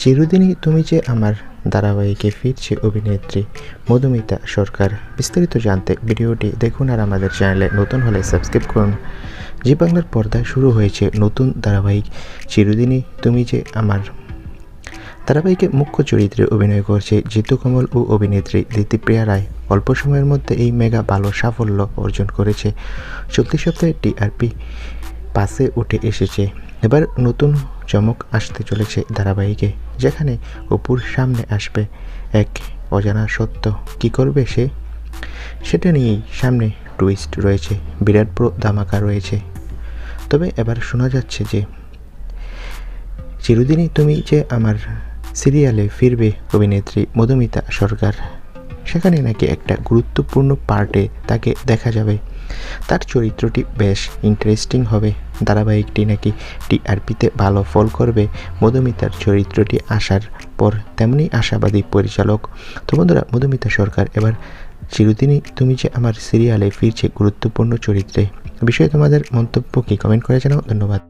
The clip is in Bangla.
চিরদিনই তুমি যে আমার ধারাবাহিকে ফিরছে, অভিনেত্রী মধুমিতা সরকার। বিস্তারিত জানতে ভিডিওটি দেখুন আর আমাদের চ্যানেলে নতুন হলে সাবস্ক্রাইব করুন। জি বাংলার পর্দায় শুরু হয়েছে নতুন ধারাবাহিক চিরদিনই তুমি যে আমার ধারাবাহিকে মুখ্য চরিত্রে অভিনয় করছে জিতু কমল ও অভিনেত্রী দিতিপ্রিয়া রায়। অল্প সময়ের মধ্যে এই মেগা ভালো সাফল্য অর্জন করেছে। চলতি সপ্তাহে টিআরপি পাশে উঠে এসেছে। এবার নতুন চমক আসতে চলেছে ধারাবাহিকে, যেখানে অপুর সামনে আসবে। এক অজানা সত্য কি করবে সে? সেটা নিয়েই সামনে টুইস্ট রয়েছে, বিরাট বড় ধামাকা রয়েছে। তবে এবার শোনা যাচ্ছে যে, চিরদিনই তুমি যে আমার সিরিয়ালে ফিরবে, অভিনেত্রী মধুমিতা সরকার, সেখানে নাকি একটা গুরুত্বপূর্ণ পার্টে তাকে দেখা যাবে। তার চরিত্রটি বেশ ইন্টারেস্টিং হবে। ধারাবাহিকটি নাকি টিআরপিতে ভালো ফল করবে। মধুমিতার চরিত্রটি আসার পর তেমনি আশাবাদী পরিচালক। তো বন্ধুরা, মধুমিতা সরকার, এবার চিরদিনই তুমি যে আমার সিরিয়ালে ফিরছে গুরুত্বপূর্ণ চরিত্রে, বিষয়ে তোমাদের মন্তব্য কি? কমেন্ট করে জানাও। ধন্যবাদ।